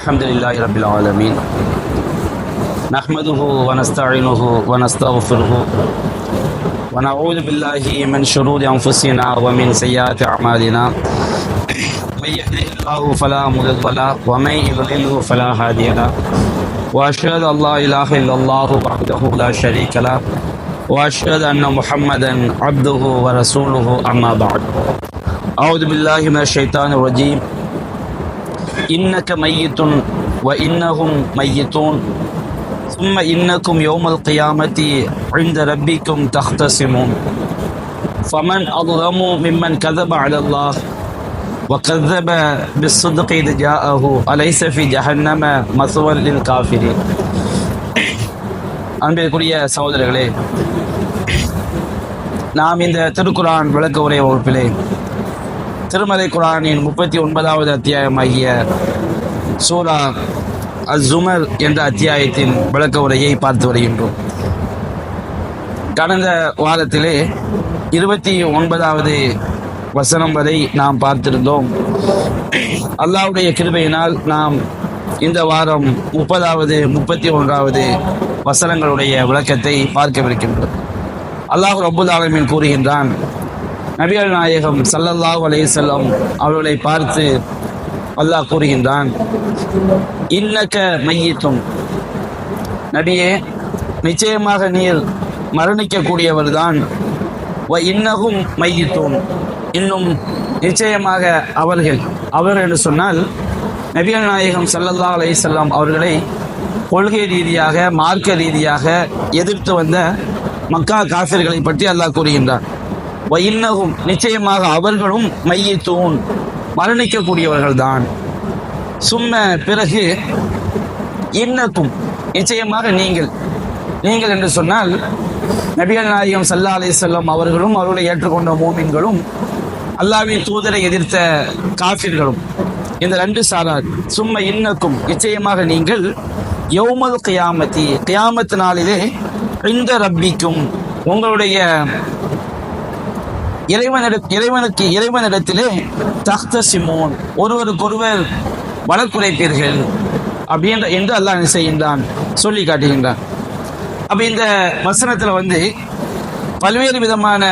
الحمد لله رب العالمين. نحمده ونستعينه ونستغفره ونعوذ بالله من شرور أنفسنا ومن سيئات أعمالنا. من يهده الله فلا مضل له ومن يضلله فلا هادي له. وأشهد أن لا إله إلا الله وحده لا شريك له. وأشهد أن محمدا عبده ورسوله أما بعد. أعوذ بالله من الشيطان الرجيم. إنك ميت وإنهم ميتون ثم إنكم يوم القيامة عند ربكم تختصمون فمن أظلم ممن كذب على الله وكذب بالصدق إذ جاءه أليس في جهنم مثوى للكافرين அன்பிற்குரிய சகோதரர்களே நாம் இந்த திருக்குரான் விளக்க உரை வகுப்பிலே திருமலை குரானின் முப்பத்தி ஒன்பதாவது அத்தியாயமாகிய சூரா அஸ்ஸுமர் என்ற அத்தியாயத்தின் விளக்க உரையை பார்த்து வருகின்றோம். கடந்த வாரத்திலே இருபத்தி ஒன்பதாவது வசனம் வரை நாம் பார்த்திருந்தோம். அல்லாவுடைய கிருபையினால் நாம் இந்த வாரம் முப்பதாவது முப்பத்தி ஒன்றாவது வசனங்களுடைய விளக்கத்தை பார்க்கவிருக்கின்றோம். அல்லாஹ் ரப்புல் ஆலமீன் கூறுகின்றான் நபிகள் நாயகம் சல்லல்லாஹு அலைஹிஸ்ஸலாம் அவர்களை பார்த்து அல்லாஹ் கூறுகின்றான் இன்னக்க மையத்தும். நபியே நிச்சயமாக நீர் மரணிக்கக்கூடியவர்தான். வ இன்னகும் மையத்தும். இன்னும் நிச்சயமாக அவர்கள் அவர் என்று சொன்னால் நபிகள் நாயகம் சல்லல்லா அலைஹிஸ்ஸலாம் அவர்களை கொள்கை ரீதியாக மார்க்க ரீதியாக எதிர்த்து வந்த மக்கா காஃபிர்களை பற்றி அல்லாஹ் கூறுகின்றார் வ நிச்சயமாக அவர்களும் மையத்தூண். மரணிக்கக்கூடியவர்கள் தான் சும்ம பிறகு இன்னக்கும். நிச்சயமாக நீங்கள். நீங்கள் என்று சொன்னால் நபிகள் நாயகம் சல்லா அலிசல்லாம் அவர்களும் அவர்களை ஏற்றுக்கொண்ட மூமின்களும் அல்லாவின் தூதரை எதிர்த்த காஃபிர்களும். இந்த ரெண்டு சாரார் சும்ம இன்னக்கும். நிச்சயமாக நீங்கள் யௌமல் கியாமத்தி கியாமத்து நாளிலே இந்த ரப்பிக்கும் உங்களுடைய இறைவனிட இறைவனுக்கு இறைவனிடத்திலே தஹ்த சிமோன் ஒருவருக்கொருவர் வழக்குரைப்பீர்கள் அப்படின்ற என்று அல்லாஹ் செய்கின்றான் சொல்லி காட்டுகின்றான். அப்போ இந்த வசனத்தில் வந்து பல்வேறு விதமான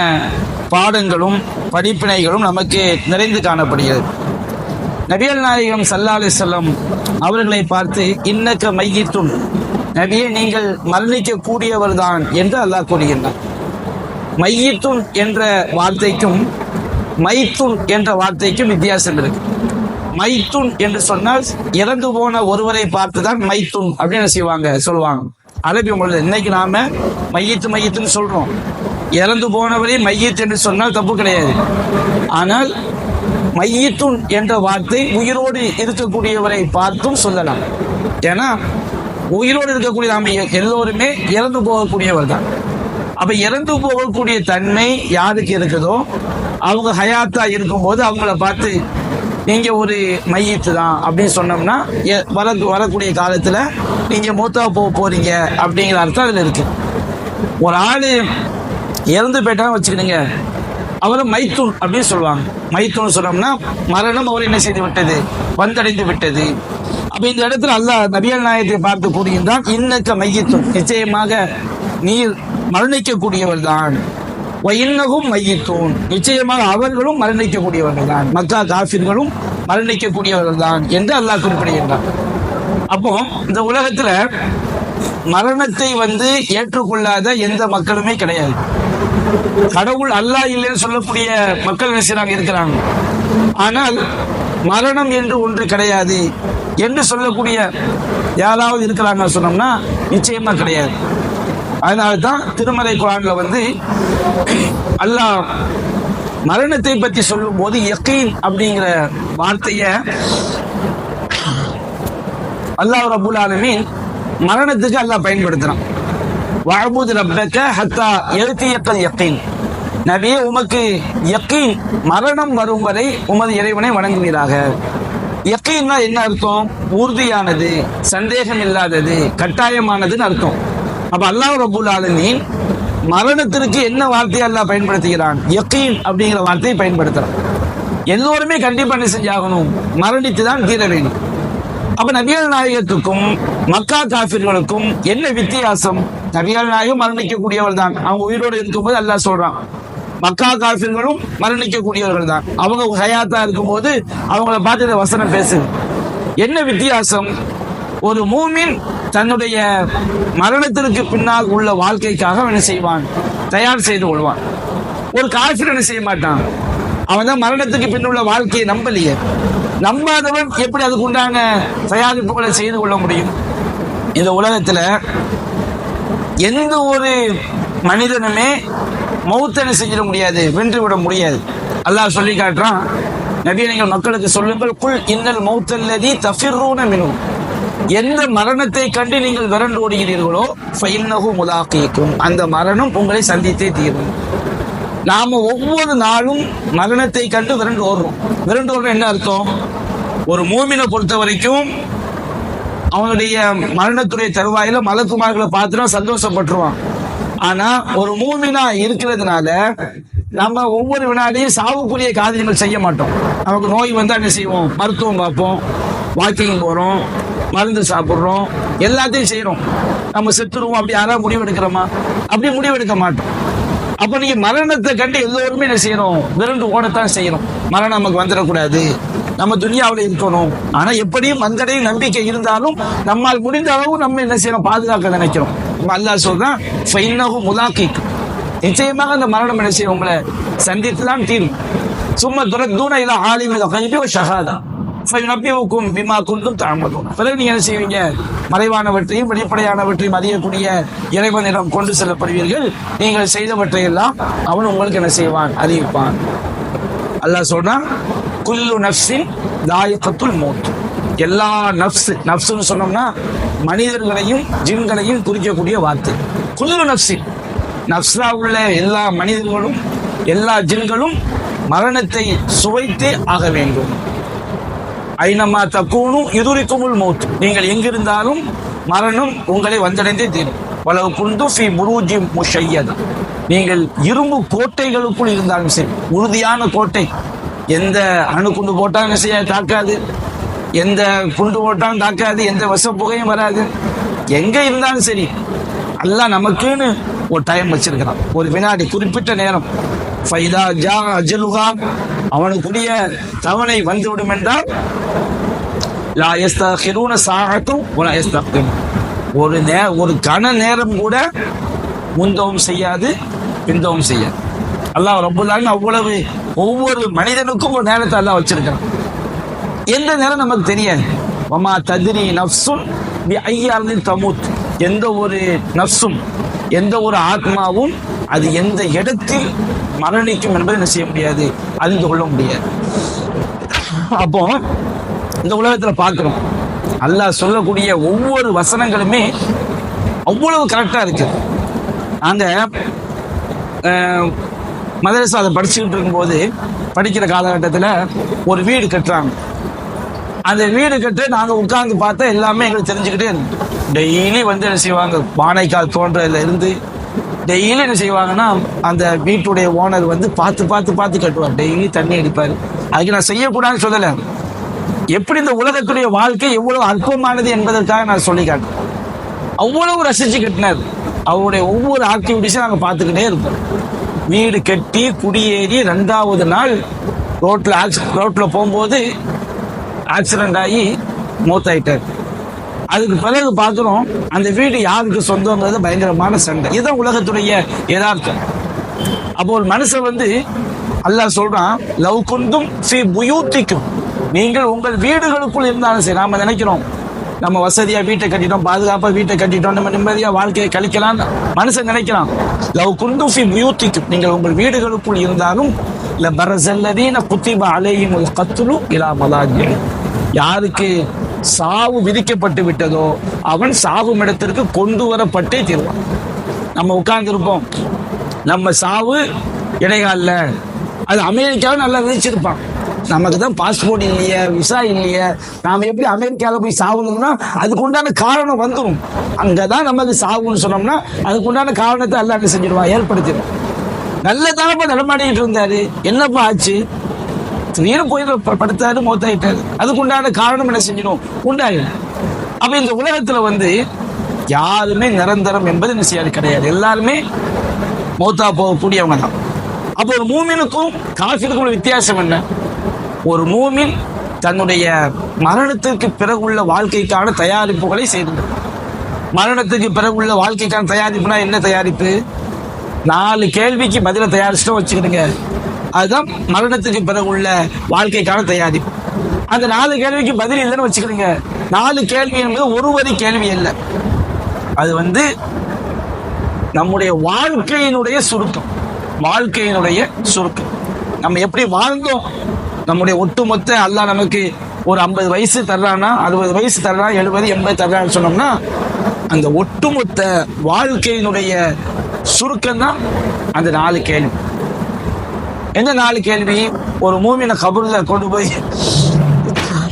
பாடங்களும் படிப்பினைகளும் நமக்கு நிறைந்து காணப்படுகிறது. நபியல் நாயகம் சல்லா அலிசல்லம் அவர்களை பார்த்து இன்னக்க மையித்தும் நபியை நீங்கள் மரணிக்க கூடியவர்தான் என்று அல்லாஹ் கூறுகின்றான். மையித்துன் என்ற வார்த்தைக்கும் மைத்துன் என்ற வார்த்தைக்கும் வித்தியாசம் இருக்கு. மைத்துன் என்று சொன்னால் இறந்து போன ஒருவரை பார்த்து தான் மைத்துன் அப்படின்னு செய்வாங்க? சொல்லுவாங்க. அரபி மொழியில் இன்னைக்கு நாம மையத்து மையத்துன்னு சொல்றோம். இறந்து போனவரை மையத்து என்று சொன்னால் தப்பு கிடையாது. ஆனால் மையத்துன் என்ற வார்த்தை உயிரோடு இருக்கக்கூடியவரை பார்த்தும் சொல்லலாம். ஏன்னா உயிரோடு இருக்கக்கூடிய நாம எல்லோருமே இறந்து போகக்கூடியவர் தான் அப்ப இறந்து போகக்கூடிய தன்மை யாருக்கு இருக்குதோ அவங்க ஹயாத்தா இருக்கும்போது அவங்கள பார்த்து நீங்க ஒரு மையத்து தான் அப்படின்னு சொன்னோம்னா எ- வர வரக்கூடிய காலத்துல நீங்க மூத்தா போக போறீங்க அப்படிங்கிற அர்த்தம் அதுல இருக்கு. ஒரு ஆளு இறந்து போயிட்டா வச்சுக்கிடுங்க அவரை மைத்தூன் அப்படின்னு சொல்லுவாங்க. மைத்தூன் சொன்னோம்னா மரணம் அவர் என்ன செய்து விட்டது? வந்தடைந்து விட்டது. அப்ப இந்த இடத்துல அல்லாஹ் நபியல் நாயகத்தை பார்த்து கூறுகின்றான் இன்னக்க மையத்தும் நிச்சயமாக நீர் மரணிக்கக்கூடியவர் தான் இன்னகும் மையத்தோன். நிச்சயமாக அவர்களும் மரணிக்கக்கூடியவர்கள் தான் மக்கா காஃபிர்களும் மரணிக்கக்கூடியவர்கள் தான் என்று அல்லாஹ் குறிப்பிடுகின்றார் அப்போ இந்த உலகத்துல மரணத்தை வந்து ஏற்றுக்கொள்ளாத எந்த மக்களுமே கிடையாது. கடவுள் அல்லாஹ் இல்லைன்னு சொல்லக்கூடிய மக்கள் நினைச்சாங்க இருக்கிறாங்க. ஆனால் மரணம் என்று ஒன்று கிடையாது என்று சொல்லக்கூடிய யாராவது இருக்கிறாங்க சொன்னோம்னா நிச்சயமா கிடையாது. அதனாலதான் திருமலை குரான்ல வந்து அல்லாஹ் மரணத்தை பற்றி சொல்லும் போது யக்கீன் அப்படிங்கிற வார்த்தைய அல்லாஹ் ரபுல் ஆலமீன் மரணத்துக்கு அல்லாஹ் பயன்படுத்துறான். வாழ்பூது ரப்பக்க ஹத்தா எழுத்தியக்கல் யக்கீன். நபியே உமக்கு யக்கீன் மரணம் வரும் வரை உமது இறைவனை வணங்குவீராக. யக்கீன்னா என்ன அர்த்தம்? உறுதியானது சந்தேகம் இல்லாதது கட்டாயமானதுன்னு அர்த்தம். அப்ப அல்லாஹ் ரபுல் ஆலமீன் மரணத்திற்கு என்ன வார்த்தையை அல்லாஹ் பயன்படுத்துகிறான்? யக்கீன் அப்படிங்கிற வார்த்தையை பயன்படுத்துறான். எல்லோருமே கண்டிப்பா என்ன செஞ்சாகணும்? மரணித்து தான் தீர வேண்டும். அப்ப நபிகள் நாயகத்துக்கும் மக்கா காஃபிர்களுக்கும் என்ன வித்தியாசம்? நபிகள் நாயகம் மரணிக்கக்கூடியவர்கள் தான் அவங்க உயிரோடு இருக்கும்போது அல்லாஹ் சொல்றான். மக்கா காஃபிர்களும் மரணிக்கக்கூடியவர்கள் தான் அவங்க ஹயாத்தா இருக்கும்போது அவங்கள பார்த்து இந்த வசனம் பேசு என்ன வித்தியாசம்? ஒரு மூமின் தன்னுடைய மரணத்திற்கு பின்னால் உள்ள வாழ்க்கைக்காக என்ன செய்வான்? தயார் செய்து கொள்வான். ஒரு காசு என்ன செய்ய மாட்டான்? அவன் தான் மரணத்துக்கு பின்னுள்ள வாழ்க்கையை நம்பலையே. நம்பாதவன் எப்படி அதுக்கு உண்டான தயாரிப்புகளை செய்து கொள்ள முடியும்? இந்த உலகத்துல எந்த ஒரு மனிதனுமே மௌத்தனை செஞ்சிட முடியாது வென்று விட முடியாது. அல்லாஹ் சொல்லி காட்டுறான் நபி நீங்கள் மக்களுக்கு சொல்லுங்கள் குள் இன்னல் மௌத்தல்லதி தஃபிர்ரூன மினும் எந்த மரணத்தை கண்டு நீங்கள் விரண்டு ஓடுகிறீர்களோ ஃபைன்னஹு முலாக்கிக்கும் அந்த மரணம் உங்களை சந்தித்தே தீரும். நாம ஒவ்வொரு நாளும் மரணத்தை கண்டு விரண்டு ஓடுறோம். விரண்டு ஓடுறோம் என்ன அர்த்தம்? ஒரு மூமினை பொறுத்த வரைக்கும் அவனுடைய மரணத்துடைய தருவாயில மலக்குமார்களை பார்த்துனா சந்தோஷப்பட்டுருவான். ஆனா ஒரு மூமினா இருக்கிறதுனால நம்ம ஒவ்வொரு வினாடியும் சாவுக்குரிய காரியங்கள் செய்ய மாட்டோம். நமக்கு நோய் வந்தா என்ன செய்வோம்? மருத்துவம் பார்ப்போம் வாக்கிங் போறோம் மருந்து சாப்பிடுறோம் எல்லாத்தையும் செய்யறோம் நம்ம செத்துருவோம் அப்படி யாராவது முடிவெடுக்கிறோமா அப்படி முடிவெடுக்க மாட்டோம். அப்ப நீங்க மரணத்தை கண்டு எல்லோருமே என்ன செய்யணும் விரண்டு ஓடத்தான் செய்யணும் மரணம் நமக்கு வந்துடக்கூடாது. நம்ம துனியாவில் இருக்கணும். ஆனா எப்படியும் மந்தடையும் நம்பிக்கை இருந்தாலும் நம்மால் முடிந்த அளவு நம்ம என்ன செய்யணும் பாதுகாக்க நினைக்கிறோம். அல்லா சொல்றான் ஃபைன்னஹு முலாக்கிக். நிச்சயமாக அந்த மரணம் என்ன செய்யும்? உங்களை சந்தித்து தான் தீரும். சும்மா துரத்தூன இதை ஆலிமில் கைபி ஒரு ஷஹாதா. ஃபைனப்பியுக்கும் பிமா குந்தும் தாமதும் பிறகு நீங்க என்ன செய்வீங்க? மறைவானவற்றையும் வெளிப்படையானவற்றையும் அறியக்கூடிய இறைவனிடம் கொண்டு செல்லப்படுவீர்கள். நீங்கள் செய்தவற்றை எல்லாம் அவன் உங்களுக்கு என்ன செய்வான்? அறிவிப்பான். அல்லாஹ் சொன்னா குல்லு நஃப்ஸின் தாயகத்துல் மூத்து எல்லா நஃப்ஸ் நஃப்ஸ்னு சொன்னோம்னா மனிதர்களையும் ஜின்களையும் குறிக்கக்கூடிய வார்த்தை. குல்லு நஃப்ஸின். நஃப்ஸா உள்ள எல்லா மனிதர்களும் எல்லா ஜின்களும் மரணத்தை சுவைத்தே ஆக வேண்டும். ஐனமா தக்கூனும் எதுரிக்குமுள் மௌத். நீங்கள் எங்கிருந்தாலும் மரணம் உங்களை வந்தடைந்தே தீரும். பலவு குண்டு ஃபி முருஜி முஷையது. நீங்கள் இரும்பு கோட்டைகளுக்குள் இருந்தாலும் சரி உறுதியான கோட்டை. எந்த அணு குண்டு போட்டாலும் சரி செய்ய தாக்காது. எந்த குண்டு போட்டாலும் தாக்காது எந்த விஷ புகையும் வராது. எங்கே இருந்தாலும் சரி அல்லாஹ் நமக்குன்னு ஒரு டைம் வச்சிருக்கிறான். ஒரு வினாடி குறிப்பிட்ட நேரம். ஃபைதா ஜா அஜலுகா அவனுக்குரிய தவணை வந்துவிடும் என்றால் லா யஸ்தகிரூன சாஅத்தும் வலா ஒரு நே ஒரு கன நேரம் கூட முந்தவும் செய்யாது பிந்தவும் செய்யாது. அல்லாஹ் ரப்புல் அவ்வளவு ஒவ்வொரு மனிதனுக்கும் ஒரு நேரத்தை எல்லாம் வச்சிருக்கான் எந்த நேரம் நமக்கு தெரியாது. வமா தத்ரி நஃப்சுன் பி தமுத். எந்த ஒரு நஃப்சும் எந்த ஒரு ஆத்மாவும் அது எந்த இடத்தில் மரணிக்கும் என்பதை என்ன செய்ய முடியாது? அறிந்து கொள்ள முடியாது. அப்போ இந்த உலகத்துல பாக்குறோம் அல்லாஹ் சொல்லக்கூடிய ஒவ்வொரு வசனங்களுமே அவ்வளவு கரெக்டா இருக்கு. நாங்க மதரசா அதை படிச்சுக்கிட்டு இருக்கும்போது படிக்கிற காலகட்டத்தில் ஒரு வீடு கட்டுறாங்க. அந்த வீடு கட்டு நாங்க உட்கார்ந்து பார்த்தா எல்லாமே எங்களுக்கு தெரிஞ்சுக்கிட்டே இருந்தோம் டெய்லி வந்து என்ன செய்வாங்க? பானைக்கால் தோன்றதுல இருந்து டெய்லி என்ன செய்வாங்கன்னா அந்த வீட்டுடைய ஓனர் வந்து பார்த்து பார்த்து பார்த்து கட்டுவார். டெய்லி தண்ணி அடிப்பார். அதுக்கு நான் செய்யக்கூடாதுன்னு சொல்லலை. எப்படி இந்த உலகத்துடைய வாழ்க்கை எவ்வளவு அற்பமானது என்பதற்காக நான் சொல்லி காட்டுறேன். அவ்வளவு ரசிச்சு கட்டினார் அவருடைய ஒவ்வொரு ஆக்டிவிட்டிஸும் நாங்கள் பார்த்துக்கிட்டே இருப்போம். வீடு கட்டி குடியேறி ரெண்டாவது நாள் ரோட்டில் ரோட்ல ரோட்டில் போகும்போது ஆக்சிடென்ட் ஆகி மூத்தாயிட்டார். அதுக்கு பிறகு பார்க்குறோம் அந்த வீடு யாருக்கு சொந்தங்கிறது பயங்கரமான சண்டை. இதுதான் உலகத்துடைய யதார்த்தம். அப்போ ஒரு மனுஷன் வந்து அல்லாஹ் சொல்றான் லவ் குந்தும் ஸ்ரீ புயூத்திக்கும். நீங்கள் உங்கள் வீடுகளுக்குள் இருந்தாலும் சரி நாம நினைக்கிறோம் நம்ம வசதியா வீட்டை கட்டிட்டோம் பாதுகாப்பா வீட்டை கட்டிட்டோம் நம்ம நிம்மதியா வாழ்க்கையை கழிக்கலாம் மனுஷன் நினைக்கலாம் லவ் குந்தும் ஃபி நீங்கள் உங்கள் வீடுகளுக்குள் இருந்தாலும் இல்ல பரசல்லதீன குத்திப அலையும் கத்துலு இலா மலாஜி யாருக்கு சாவு விதிக்கப்பட்டு விட்டதோ அவன் சாகும் இடத்திற்கு கொண்டு வரப்பட்டே தீர்வான். நம்ம உட்கார்ந்து இருப்போம் நம்ம சாவு இடைகாலில் அது அமெரிக்காவும் நல்லா விதிச்சிருப்பான். நமக்கு தான் பாஸ்போர்ட் இல்லையே விசா இல்லையே. நாம எப்படி அமெரிக்காவில் போய் சாகணும்னா அதுக்கு உண்டான காரணம் வந்துடும் அங்கதான் நமக்கு சாகுன்னு சொன்னோம்னா அதுக்கு உண்டான காரணத்தை எல்லாம் என்ன செஞ்சிருவான் ஏற்படுத்திடும். நல்ல தானப்பா நடமாடிக்கிட்டு இருந்தாரு. என்னப்பா ஆச்சு? திடீர்னு கோயில் ப- படுத்தாரு மூத்தாயிட்டாரு. அதுக்கு உண்டான காரணம் என்ன செஞ்சிடும்? உண்டாகல. அப்போ இந்த உலகத்துல வந்து யாருமே நிரந்தரம் என்பது நிச்சயம் கிடையாது. எல்லாருமே மௌத்தா போகக்கூடியவங்க தான் அப்போ ஒரு மூமினுக்கும் காசுக்கும் வித்தியாசம் என்ன? ஒரு மூமின் தன்னுடைய மரணத்திற்கு பிறகு உள்ள வாழ்க்கைக்கான தயாரிப்புகளை செய்தது. மரணத்துக்கு பிறகு உள்ள வாழ்க்கைக்கான தயாரிப்புனா என்ன தயாரிப்பு? நாலு கேள்விக்கு பதில தயாரிச்சுட்டு வச்சுக்கிடுங்க. அதுதான் மரணத்துக்கு பிறகு உள்ள வாழ்க்கைக்கான தயாரிப்பு. அந்த நாலு கேள்விக்கு பதில் இல்லைன்னு வச்சுக்கிடுங்க. நாலு கேள்வி என்பது ஒரு வரி கேள்வி இல்லை அது வந்து நம்முடைய வாழ்க்கையினுடைய சுருக்கம். வாழ்க்கையினுடைய சுருக்கம். நம்ம எப்படி வாழ்ந்தோம்? நம்முடைய ஒட்டுமொத்த அல்லாஹ் நமக்கு ஒரு ஐம்பது வயசு தர்றானா அறுபது வயசு தர்றான் எழுபது எண்பது தர்றான்னு சொன்னோம்னா அந்த ஒட்டுமொத்த வாழ்க்கையினுடைய சுருக்கம் தான் அந்த நாலு கேள்வி. எந்த நாலு கேள்வி? ஒரு மூமினை கபூரில் கொண்டு போய்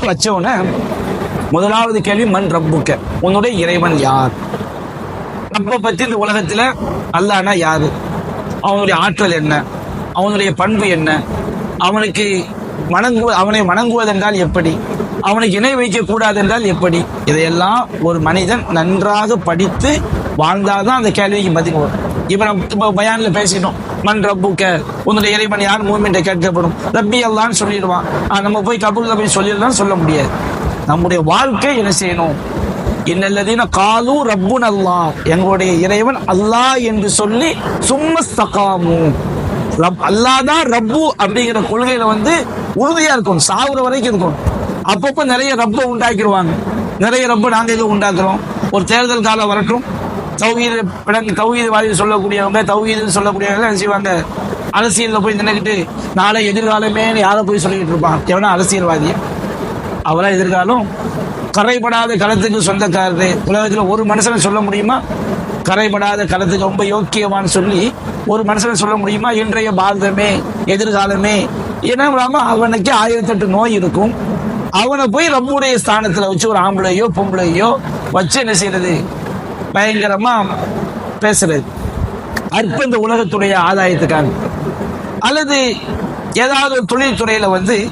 வச்சவுடனே முதலாவது கேள்வி மண் ரப்புக்க? உன்னுடைய இறைவன் யார்? நம்ம பற்றி இந்த உலகத்தில் அல்லானா யாரு? அவனுடைய ஆற்றல் என்ன? அவனுடைய பண்பு என்ன? அவனுக்கு வணங்கு அவனை வணங்குவதென்றால் எப்படி? அவனுக்கு இணை வைக்க கூடாது என்றால் எப்படி? இதையெல்லாம் ஒரு மனிதன் நன்றாக படித்து வாழ்ந்தால்தான் அந்த கேள்விக்கு பதில் வரும். இப்ப நம்ம இப்ப பயான்ல பேசிட்டோம். மண் ரப்புக்க உன்னுடைய இறைவன் யார்? மூமெண்ட்டை கேட்கப்படும். ரப்பி அல்லான்னு சொல்லிடுவான். நம்ம போய் கபூர்ல போய் சொல்லிடலாம் சொல்ல முடியாது. நம்முடைய வாழ்க்கை என்ன செய்யணும்? இன்னல்லதீன காலு ரப்புன் அல்லாஹ் எங்களுடைய இறைவன் அல்லாஹ் என்று சொல்லி சும்மா சகாமும் அல்லாதான் ரப்பு அப்படிங்கிற கொள்கையில வந்து உறுதியா இருக்கும் சாகுற வரைக்கும் இருக்கும் அப்பப்போ நிறைய ரப்பை உண்டாக்கிடுவாங்க. நிறைய ரப்பை நாங்க எதுவும் உண்டாக்குறோம். ஒரு தேர்தல் காலம் வரட்டும். தௌஹீது பிடங்கு தௌஹீது வாரி சொல்லக்கூடியவங்க தௌஹீது சொல்லக்கூடியவங்க என்ன செய்வாங்க? அரசியலில் போய் நின்றுக்கிட்டு நாளை எதிர்காலமே யாரை போய் சொல்லிக்கிட்டு இருப்பான் எவனா அரசியல்வாதி அவரா எதிர்காலம்? கரைபடாத களத்துக்கு சொந்தக்காரரு. உலகத்தில் ஒரு மனுஷனை சொல்ல முடியுமா? கரைபடாத களத்துக்கு ரொம்ப யோக்கியமான்னு சொல்லி ஒரு மனுஷனை சொல்ல முடியுமா? இன்றைய பாரதமே எதிர்காலமே. ஏன்னா அவனுக்கு ஆயிரத்தெட்டு நோய் இருக்கும். அவனை போய் ரம்முடைய ஸ்தானத்துல வச்சு ஒரு ஆம்பளையோ பொம்பளையோ வச்சு என்ன செய்யறது? பயங்கரமா பேசுறது. அற்ப இந்த உலகத்துடைய ஆதாயத்துக்காக. அல்லது ஏதாவது ஒரு தொழில்துறையில வந்து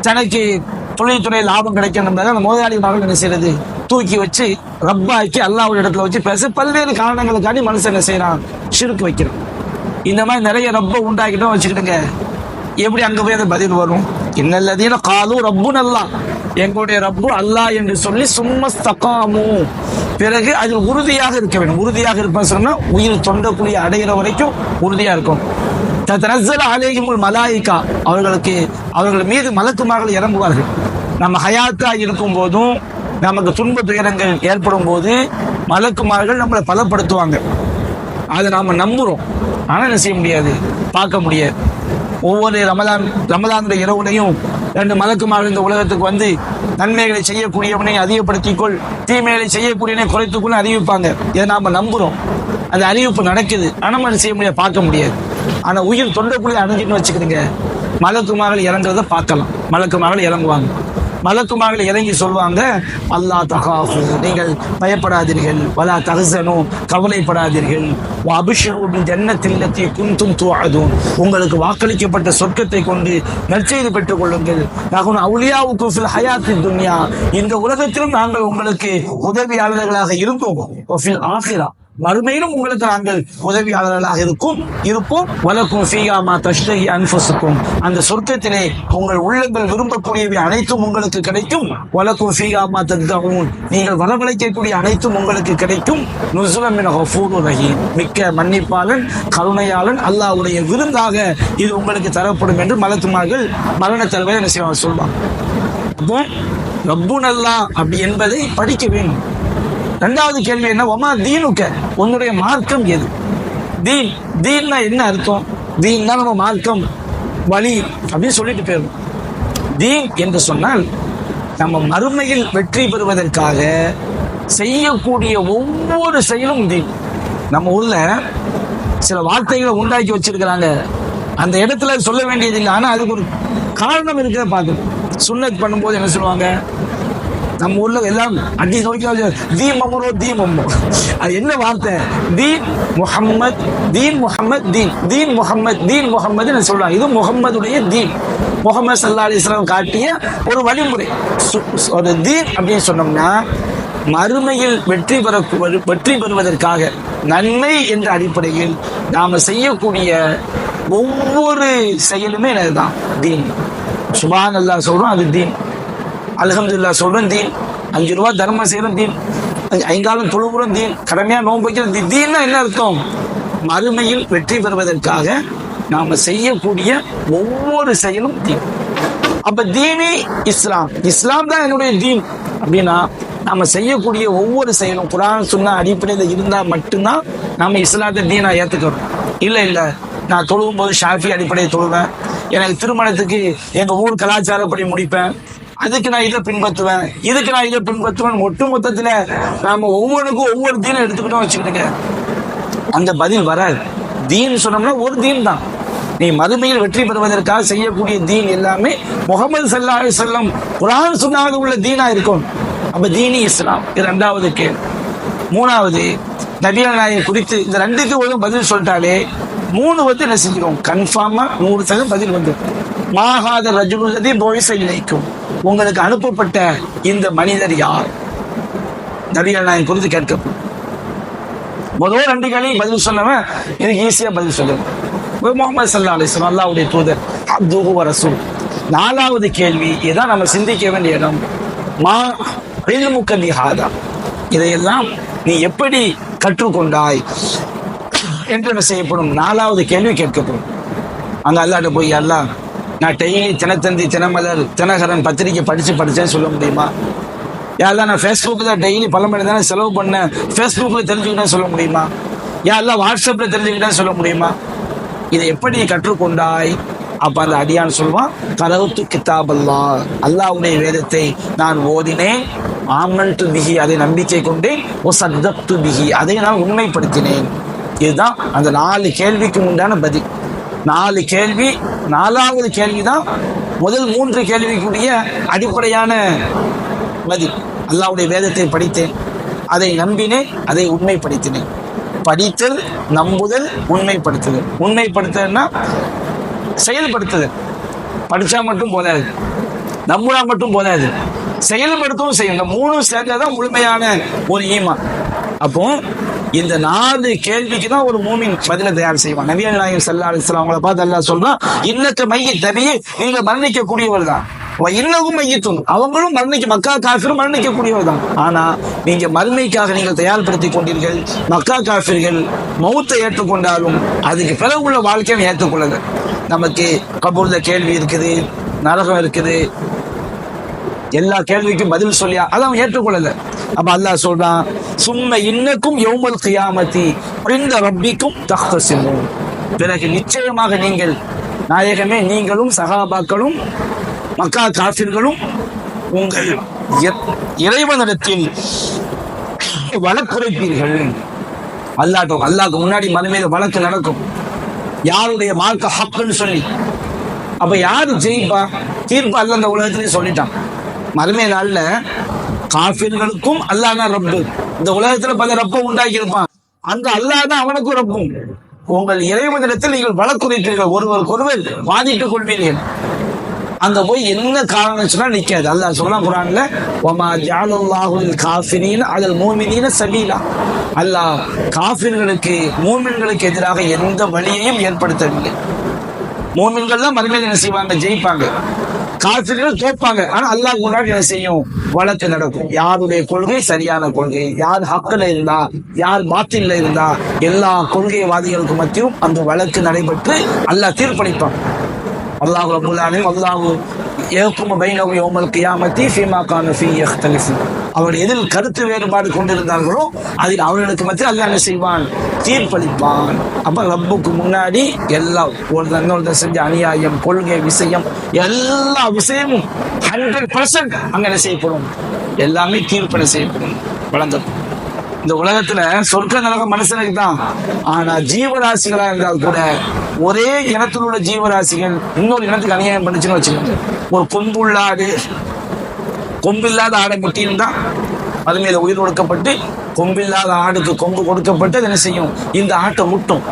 தனக்கு தொழில்துறை லாபம் கிடைக்கணும் அந்த முதலாளி மகள் என்ன செய்யறது? தூக்கி வச்சு ரப்பாக்கி அல்லாவோட இடத்துல வச்சு பேச. பல்வேறு காரணங்களுக்காண்டி மனுஷன் என்ன செய்யறான்? சிறுக்கு வைக்கிறான். இந்த மாதிரி நிறைய ரப்ப உண்டாக்கிட்டோம் வச்சுக்கிட்டுங்க எப்படி அங்க போய் அந்த பதில் வரும்? இன்னல்லதீன காலு ரப்பு நல்லா எங்களுடைய ரப்பு அல்லாஹ் என்று சொல்லி சும்மஸ்தகாமு பிறகு அதில் உறுதியாக இருக்க வேண்டும். உறுதியாக இருப்பேன் சொன்னால் உயிர் தொண்டக்குழி அடைகிற வரைக்கும் உறுதியாக இருக்கும். தனசல் அலேஹிமுல் மலாயிகா. அவர்களுக்கு அவர்கள் மீது மலக்குமார்கள் இறங்குவார்கள். நம்ம ஹயாத்தா இருக்கும் போதும் நமக்கு துன்ப துயரங்கள் ஏற்படும் போது மலக்குமார்கள் நம்மளை பலப்படுத்துவாங்க. அதை நாம் நம்புகிறோம் ஆனால் என்ன செய்ய முடியாது? பார்க்க முடியாது. ஒவ்வொரு ரமதான் ரமதானுடைய இரவுலையும் ரெண்டு மலக்குமார்கள் இந்த உலகத்துக்கு வந்து நன்மைகளை செய்யக்கூடியவனை அதிகப்படுத்திக்கொள் தீமைகளை செய்யக்கூடியவனை குறைத்துக்கொள் அறிவிப்பாங்க. இதை நாம் நம்புகிறோம் அந்த அறிவிப்பு நடக்குது. ஆனால் அதை செய்ய முடியாது? பார்க்க முடியாது. ஆனால் உயிர் தொண்டைக்குள்ளே அணிஞ்சுன்னு வச்சுக்கிறீங்க மலக்குமார்கள் இறங்குறத பார்க்கலாம். மலக்குமார்கள் இறங்குவாங்க. மலக்குமார்கள் இறங்கி சொல்வாங்க அல்லாஹ் தகாஃபு நீங்கள் பயப்படாதீர்கள். வலா தகசனும் கவலைப்படாதீர்கள். அபிஷேகம் ஜன்னத்தில்லத்தை குந்தும் துவாதும் உங்களுக்கு வாக்களிக்கப்பட்ட சொர்க்கத்தை கொண்டு நற்செய்து பெற்றுக் கொள்ளுங்கள். நகுன் அவுளியாவுக்கு ஃபில் ஹயாத்தி துன்யா. இந்த உலகத்திலும் நாங்கள் உங்களுக்கு உதவியாளர்களாக இருந்தோம் ஆசிரா மறுமையிலும் உங்களுக்கு நாங்கள் உதவியாளர்களாக இருக்கும். இருப்போம். வலக்கும் ஃபீகாமா தஷ்டகி அன்புசுக்கும் அந்த சொர்க்கத்திலே உங்கள் உள்ளங்கள் விரும்பக்கூடியவை அனைத்தும் உங்களுக்கு கிடைக்கும். வலக்கும் ஃபீகாமா தத்தகும் நீங்கள் வரவழைக்கக்கூடிய அனைத்தும் உங்களுக்கு கிடைக்கும். நுசுலமின் ஹஃபூரு ரஹீம். மிக்க மன்னிப்பாளன் கருணையாளன் அல்லாஹ்வுடைய விருந்தாக இது உங்களுக்கு தரப்படும் என்று மலத்துமார்கள் மரண தலைவர் என்ன செய்வாங்க சொல்வாங்க. அப்போ ரப்பு நல்லா அப்படி என்பதை படிக்க வேண்டும். ரெண்டாவது கேள்வி என்ன? ஒமா தீனுக்க உன்னுடைய மார்க்கம் எது? தீன் தீன்னா என்ன அர்த்தம்? தீன்னா நம்ம மார்க்கம் வழி அப்படின்னு சொல்லிட்டு போயிடும் தீன் என்று சொன்னால் நம்ம மறுமையில் வெற்றி பெறுவதற்காக செய்யக்கூடிய ஒவ்வொரு செயலும் தீன். நம்ம ஊர்ல சில வார்த்தைகளை உண்டாக்கி வச்சிருக்கிறாங்க. அந்த இடத்துல சொல்ல வேண்டியது இல்லை ஆனால் அதுக்கு ஒரு காரணம் இருக்கிறத பார்க்கணும். சுண்ணத் பண்ணும்போது என்ன சொல்லுவாங்க? நம்ம ஊர்ல எல்லாம் அடி நோக்கி தீ மமரோ தி மம்மோ அது என்ன வார்த்தை? தீன் முஹம்மத் தீன் முஹம்மத் தீன் தீன் முஹம்மத் தீன் முஹம்மதுன்னு சொல்றாங்க இது முகம்மதுடைய தீன் முகமது சல்லா அலிஸ்லாம் காட்டிய ஒரு வழிமுறை. சு- ஒரு தீன் அப்படின்னு சொன்னோம்னா மறுமையில் வெற்றி பெற வெற்றி பெறுவதற்காக நன்மை என்ற அடிப்படையில் நாம் செய்யக்கூடிய ஒவ்வொரு செயலுமே என்னதுதான் தீன் சுபான் அல்லா சொல்கிறோம் அது தீன் அலகம்துல்லா சொல்றோம் தீன். அஞ்சு ரூபா தர்மம் செய்யறோம் தீன். ஐங்காலம் தொழுகிறோம் தீன். கடமையா நோன்பு வைக்கிறோம் தீன். தீன்னா என்ன அர்த்தம்? மறுமையில் வெற்றி பெறுவதற்காக நாம செய்யக்கூடிய ஒவ்வொரு செயலும் தீன். அப்ப தீனே இஸ்லாம். இஸ்லாம் தான் என்னுடைய தீன். அப்படின்னா நாம செய்யக்கூடிய ஒவ்வொரு செயலும் குரான் சொன்ன அடிப்படையில் இருந்தா மட்டும்தான் நாம இஸ்லாத்தை தீனா ஏத்துக்கிறோம். இல்ல இல்ல. நான் தொழுவும் போது ஷாஃபி அடிப்படையை தொழுவேன். எனக்கு திருமணத்துக்கு எங்க ஊர் கலாச்சாரப்படி முடிப்பேன். அதுக்கு நான் இதை பின்பற்றுவேன். இதுக்கு நான் இதை பின்பற்றுவேன். ஒட்டு மொத்தத்தில் நாம் ஒவ்வொன்றுக்கும் ஒவ்வொரு தீனை எடுத்துக்கிட்டோம் வச்சுக்கிட்டுங்க. அந்த பதில் வராது. தீன் சொன்னோம்னா ஒரு தீன் தான். நீ மறுமையில் வெற்றி பெறுவதற்காக செய்யக்கூடிய தீன் எல்லாமே முகமது சல்லா செல்லம் குரான் சொன்னாவது உள்ள தீனாக இருக்கும். அப்போ தீனி இஸ்லாம். இது ரெண்டாவது கேள்வி. மூணாவது நபிகள் நாயகம் குறித்து இந்த ரெண்டுக்கு ஒரு பதில் சொல்லிட்டாலே மூணு வந்து என்ன செஞ்சிடும் கன்ஃபார்மாக நூறு சதவீதம் பதில் வந்து மாகாத ரஜுலதி போய்சை நினைக்கும் உங்களுக்கு அனுப்பப்பட்ட இந்த மனிதர் யார்? நபிகள் நான் குறித்து கேட்கப்படும் முதல் ரெண்டு கேள்விக்கு பதில் சொன்னவன் இதுக்கு ஈஸியா பதில் சொல்லுவேன். முகமது சல்லா அலிஸ்லாம் அல்லாவுடைய தூதர் அப்துஹு வரசூல் நாலாவது கேள்வி இதான் நம்ம சிந்திக்க வேண்டிய இடம்? மா இல்முக்க இதையெல்லாம் நீ எப்படி கற்றுக்கொண்டாய் என்று செய்யப்படும் நாலாவது கேள்வி கேட்கப்படும். அங்க அல்லாட்ட போய் அல்லாஹ் நான் டெய்லி தினத்தந்தி தினமலர் தினகரன் பத்திரிக்கை படிச்சு படிச்சேன்னு சொல்ல முடியுமா? யாரெல்லாம் நான் ஃபேஸ்புக்கில் டெய்லி பல மணி தானே செலவு பண்ணேன் ஃபேஸ்புக்கில் தெரிஞ்சுக்கிட்டேன் சொல்ல முடியுமா? யாரெல்லாம் வாட்ஸ்அப்பில் தெரிஞ்சுக்கிட்டேன் சொல்ல முடியுமா? இதை எப்படி நீ கற்றுக்கொண்டாய்? அப்போ அந்த அடியான் சொல்லுவான் கரவுத்து கிதாப் அல்லாவுடைய வேதத்தை நான் ஓதினேன். ஆமன்ட்டு பிகி அதை நம்பிக்கை கொண்டேன். ஓ சத்தப்து பிகி அதை நான் உண்மைப்படுத்தினேன். இதுதான் அந்த நாலு கேள்விக்கு உண்டான பதில். நாலு கேள்வி நாலாவது கேள்விதான் முதல் மூன்று கேள்விக்குரிய அடிப்படையான பதில். அல்லாவுடைய வேதத்தை படித்தேன் அதை நம்பினேன் அதை உண்மைப்படுத்தினேன். படித்தல் நம்புதல் உண்மைப்படுத்துதல். உண்மைப்படுத்துதல்னா செயல்படுத்துதல். படித்தா மட்டும் போதாது. நம்புனா மட்டும் போதாது. செயல்படுத்தவும் செய்யும். இந்த மூணும் சேர்ந்ததான் முழுமையான ஒரு ஈமான். அப்போ இந்த நாலு கேள்விக்கு தான் ஒரு மூமின் பதில தயார் செய்வான் நவீன நாயகம் சல்லா அலிஸ்லாம் அவங்கள பார்த்து எல்லாம் சொல்றான் இன்னக்க மைய தபியே நீங்க மரணிக்க கூடியவர் தான் இன்னகும் மையத்தும் அவங்களும் மரணிக்க மக்கா காஃபிரும் மரணிக்க கூடியவர் தான். ஆனா நீங்க மறுமைக்காக நீங்கள் தயார்படுத்தி கொண்டீர்கள். மக்கா காஃபிர்கள் மௌத்தை ஏற்றுக்கொண்டாலும் அதுக்கு பிறகு உள்ள வாழ்க்கையை ஏற்றுக்கொள்ளல நமக்கு கபூர்ல கேள்வி இருக்குது நரகம் இருக்குது. எல்லா கேள்விக்கும் பதில் சொல்லியா அதை அவன் ஏற்றுக்கொள்ளல. அப்ப அல்லாஹ் சொல்றான் சும்ம இன்னக்கும் யோமல் கியாமத்தி இந்த ரப்பிக்கும் தஹ்தசிமுன் பிறகு நிச்சயமாக நீங்கள் நாயகமே நீங்களும் சகாபாக்களும் மக்கா காஃபிர்களும் உங்கள் இறைவனிடத்தில் வழக்குரைப்பீர்கள். அல்லாட்டும் அல்லாக்கு முன்னாடி மறுமையில வழக்கு நடக்கும். யாருடைய மார்க்க ஹக்குன்னு சொல்லி. அப்ப யாரு ஜெயிப்பா? தீர்ப்பு அல்ல அந்த உலகத்திலேயே சொல்லிட்டான். மறுமை நாள்ல காஃபிர்களுக்கும் அல்லாஹ் தான் ரப்பு. இந்த உலகத்துல பல ரப்ப உண்டாக்கி இருப்பான் அந்த அல்லாஹ் தான் அவனுக்கும் ரப்பும். உங்கள் இறைவனிடத்தில் நீங்கள் வழக்குரைப்பீர்கள். ஒருவருக்கு ஒருவர் வாதிட்டுக் கொள்வீர்கள். அந்த போய் என்ன காரணம் சொன்னா நிக்காது. அல்லாஹ் சொல்லலாம் குரான்ல ஒமா ஜாலுல்லாஹுல் காஃபினின் அதில் மூமினீன சபீலா. அல்லாஹ் காஃபின்களுக்கு மூமின்களுக்கு எதிராக எந்த வழியையும் ஏற்படுத்தவில்லை. மூமின்கள் தான் மறுமையில் என்ன செய்வாங்க? ஜெயிப்பாங்க. காஃபிர்கள் கேட்பாங்க. ஆனா அல்லாஹ் முன்னாடி என்ன செய்யும்? வழக்கு நடக்கும். யாருடைய கொள்கை சரியான கொள்கை? யார் ஹக்குல இருந்தா? யார் பாத்தில இருந்தா? எல்லா கொள்கைவாதிகளுக்கு மத்தியும் அந்த வழக்கு நடைபெற்று அல்லாஹ் தீர்ப்பளிப்பான். அல்லாஹ் அல்லாஹு ஆலமீன் அல்லாஹ் ஏக்கும் பைனஹு யௌமல் கியாமத்தி ஃபீமா கான ஃபீ அவர் எதில் கருத்து வேறுபாடு கொண்டிருந்தார்களோ அதில் அவர்களுக்கு மத்தியில் அல்ல என்ன செய்வான்? தீர்ப்பளிப்பான். அப்ப ரப்புக்கு முன்னாடி எல்லாம் ஒரு இன்னொருத்தர் செஞ்ச அநியாயம் கொள்கை விஷயம் எல்லா விஷயமும் ஹண்ட்ரட் பர்சன்ட் அங்க என்ன செய்யப்படும்? எல்லாமே தீர்ப்பனை செய்யப்படும். வழங்கப்படும். இந்த உலகத்துல சொர்க்க நரகம் மனுஷனுக்கு தான். ஆனா ஜீவராசிகளா இருந்தால் கூட ஒரே இனத்தில் உள்ள ஜீவராசிகள் இன்னொரு இனத்துக்கு அநியாயம் பண்ணுச்சுன்னு வச்சுக்கோங்க. ஒரு கொம்புள்ளாடு கொம்பில்லாத ஆடை முட்டியிருந்தா அது மேல உயிர் கொடுக்கப்பட்டு கொம்பில்லாத ஆடுக்கு கொம்பு கொடுக்கப்பட்டு அது என்ன செய்யும்? இந்த ஆட்டை முட்டும்.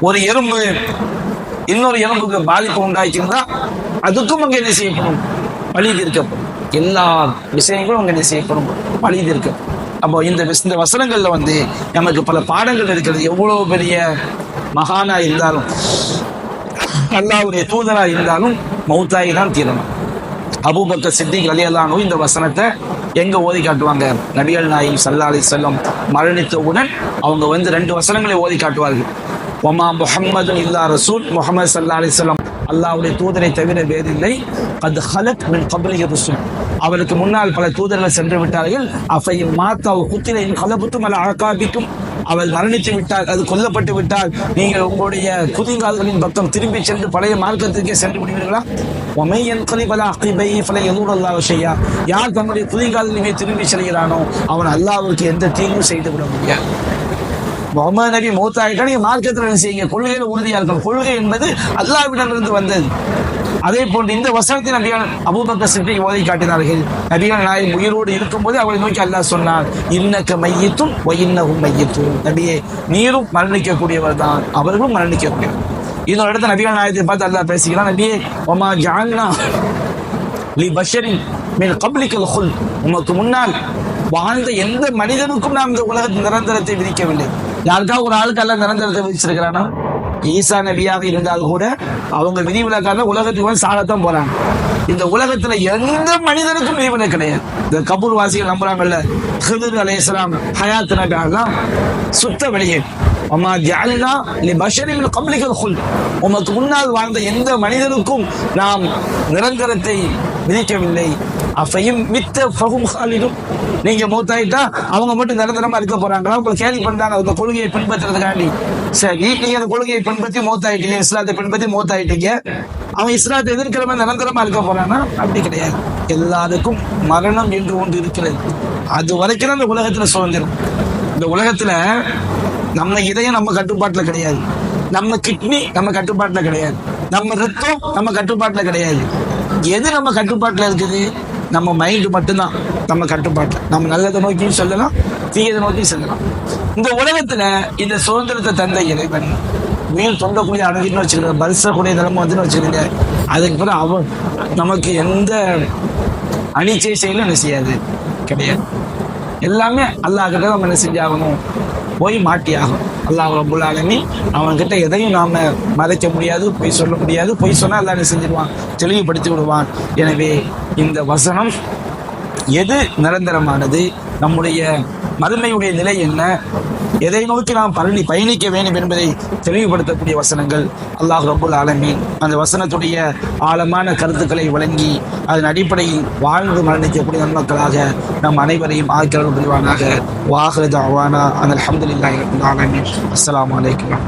ஒரு எறும்பு இன்னொரு எறும்புக்கு பாதிப்பு உண்டாக்கியிருந்தா அதுக்கும் அங்கே என்ன செய்யப்படும்? வழி தீர்க்கப்படும். எல்லா விஷயங்களும் அங்கே என்ன செய்யப்படும்? வழி தீர்க்கப்படும். அப்போ இந்த விஸ்- இந்த வசனங்களில் வந்து நமக்கு பல பாடங்கள் இருக்கிறது. எவ்வளோ பெரிய மகானா இருந்தாலும் அல்லாவுடைய தூதராக இருந்தாலும் மௌத்தாகி தான் தீரணும். அபூபக்க சித்திக் அலியல்லானோ இந்த வசனத்தை எங்க ஓதி காட்டுவாங்க? நபிகள் நாயகம் சல்லா அலி செல்லம் மரணித்தவுடன் அவங்க வந்து ரெண்டு வசனங்களை ஓதி காட்டுவார்கள். ஒமா முஹம்மது இல்லா ரசூல். முகமது சல்லா அலி செல்லம் அல்லாவுடைய தூதரை தவிர வேறில்லை. அது ஹலத் மின் கபலிக ரசூல். அவருக்கு முன்னால் பல தூதர்கள் சென்று விட்டார்கள். அஃபையும் மாத்தாவு குத்திரையின் கலபுத்தும் அல்ல அழகாபிக்கும் அவள் மரணித்து விட்டால் அது கொல்லப்பட்டு விட்டால் நீங்கள் உங்களுடைய குதிங்கால்களின் பக்கம் திரும்பி சென்று பழைய மார்க்கத்திற்கே சென்று விடுவீர்களா? ஒமையன் கலிபலா அகிபை பல எதூர் செய்யா யார் தன்னுடைய குதிங்காலிலுமே திரும்பி செல்கிறானோ அவன் அல்லாஹ்வுக்கு எந்த தீங்கும் செய்து விட முடியாது. முகமது நபி மூத்தாயிட்டா நீங்கள் மார்க்கத்தில் என்ன செய்யுங்க? கொள்கையில் உறுதியாக இருக்கும் கொள்கை என்பது அல்லாஹ்விடமிருந்து வந்தது. அதே போன்று இந்த வசனத்தை நபிகள் அபூபக்கர் சித்திக் ஓதை காட்டினார்கள். நபிகள் நாயகம் உயிரோடு இருக்கும்போது அவரை நோக்கி அல்லாஹ் சொன்னார் இன்னக்க மையத்தும் ஒயின்னகும் மையத்தும். நபியே நீரும் மரணிக்கக்கூடியவர் தான் அவர்களும் மரணிக்கக்கூடியவர் இன்னொரு இடத்துல நபிகள் நாயகத்தை பார்த்து அல்லாஹ் பேசிக்கலாம் நபியே ஒமா ஜான்னா லி பஷரின் மேல் கப்ளிக்கல் ஹுல். உமக்கு முன்னால் வாழ்ந்த எந்த மனிதனுக்கும் நாம் இந்த உலகத்தில் நிரந்தரத்தை விதிக்கவில்லை. யாருக்காவது ஒரு ஆளுக்கு எல்லாம் நிரந்தரத்தை விதிச்சிருக்கிறானா? ஈசா நபியாக இருந்தால் கூட அவங்க விதிவிலக்கான உலகத்துக்கு வந்து சாகத்தான் போறாங்க. இந்த உலகத்துல எந்த மனிதனுக்கும் விதிவிலக்கு கிடையாது. இந்த கபூர் வாசிகள் நம்புறாங்கல்ல ஹிதுர் அலையாம் ஹயாத் சுத்த வெளியே. அம்மா ஜாலினா நீ பஷரின் கப்லிக்கல் ஹுல் உமக்கு முன்னால் வாழ்ந்த எந்த மனிதனுக்கும் நாம் நிரந்தரத்தை விதிக்கவில்லை. அஃபையும் மித்த ஃபஹும் ஹாலிடும் நீங்க மூத்தாயிட்டா அவங்க மட்டும் நிரந்தரமா இருக்க போறாங்களா? உங்களை கேள்வி பண்றாங்க. அந்த கொள்கையை பின்பற்றுறதுக்காண்டி. சரி நீங்க அந்த கொள்கையை பின்பற்றி மூத்தாயிட்டீங்க. இஸ்லாத்தை பின்பற்றி மூத்தாயிட்டீங்க. அவன் இஸ்லாத்தை எதிர்க்கிறவன் நிரந்தரமா இருக்க போறானா? அப்படி கிடையாது. எல்லாருக்கும் மரணம் என்று ஒன்று இருக்கிறது. அது வரைக்கும் அந்த உலகத்தில் உலகத்துல சுதந்திரம். இந்த உலகத்துல நம்ம இதயம் நம்ம கட்டுப்பாட்டுல கிடையாது. நம்ம கிட்னி நம்ம கட்டுப்பாட்டுல கிடையாது. நம்ம ரத்தம் நம்ம கட்டுப்பாட்டுல கிடையாது. எது நம்ம கட்டுப்பாட்டுல இருக்குது? நம்ம மைண்ட் மட்டும்தான் நம்ம கட்டுப்பாட்டு நம்ம நல்லதை நோக்கியும் சொல்லலாம் தீயதை நோக்கியும் சொல்லலாம். இந்த உலகத்துல இந்த சுதந்திரத்தை தந்த இறைவன் மேல் தொண்டக்கூடிய அடங்கின்னு வச்சுக்கிறேன் பரிசக்கூடிய நிலைமை வந்துன்னு வச்சுக்கிறீங்க அதுக்கு பிறகு அவன் நமக்கு எந்த அணிச்சை செயலும் என்ன செய்யாது. கிடையாது. எல்லாமே அல்லாஹ் கிட்ட நம்ம என்ன செஞ்சாகணும்? போய் மாட்டியாகும் அல்லாஹ் ரபுல் ஆலமி அவன்கிட்ட எதையும் நாம மறைக்க முடியாது பொய் சொல்ல முடியாது. பொய் சொன்னால் எல்லாம் என்ன செஞ்சிருவான்? தெளிவுபடுத்தி விடுவான். எனவே இந்த வசனம் எது நிரந்தரமானது? நம்முடைய மறுமையுடைய நிலை என்ன? எதை நோக்கி நாம் பழனி பயணிக்க வேண்டும் என்பதை தெளிவுபடுத்தக்கூடிய வசனங்கள். அல்லாஹ் ரபுல் ஆலமீன் அந்த வசனத்துடைய ஆழமான கருத்துக்களை வழங்கி அதன் அடிப்படையில் வாழ்ந்து மரணிக்கக்கூடிய நன்மக்களாக நம் அனைவரையும் ஆக்கிரல் புரிவானாக. வாஹரது அவானா அந்த அஹமதுல்லாஹ் ஆலமீன். அஸ்லாம் வலைக்கம்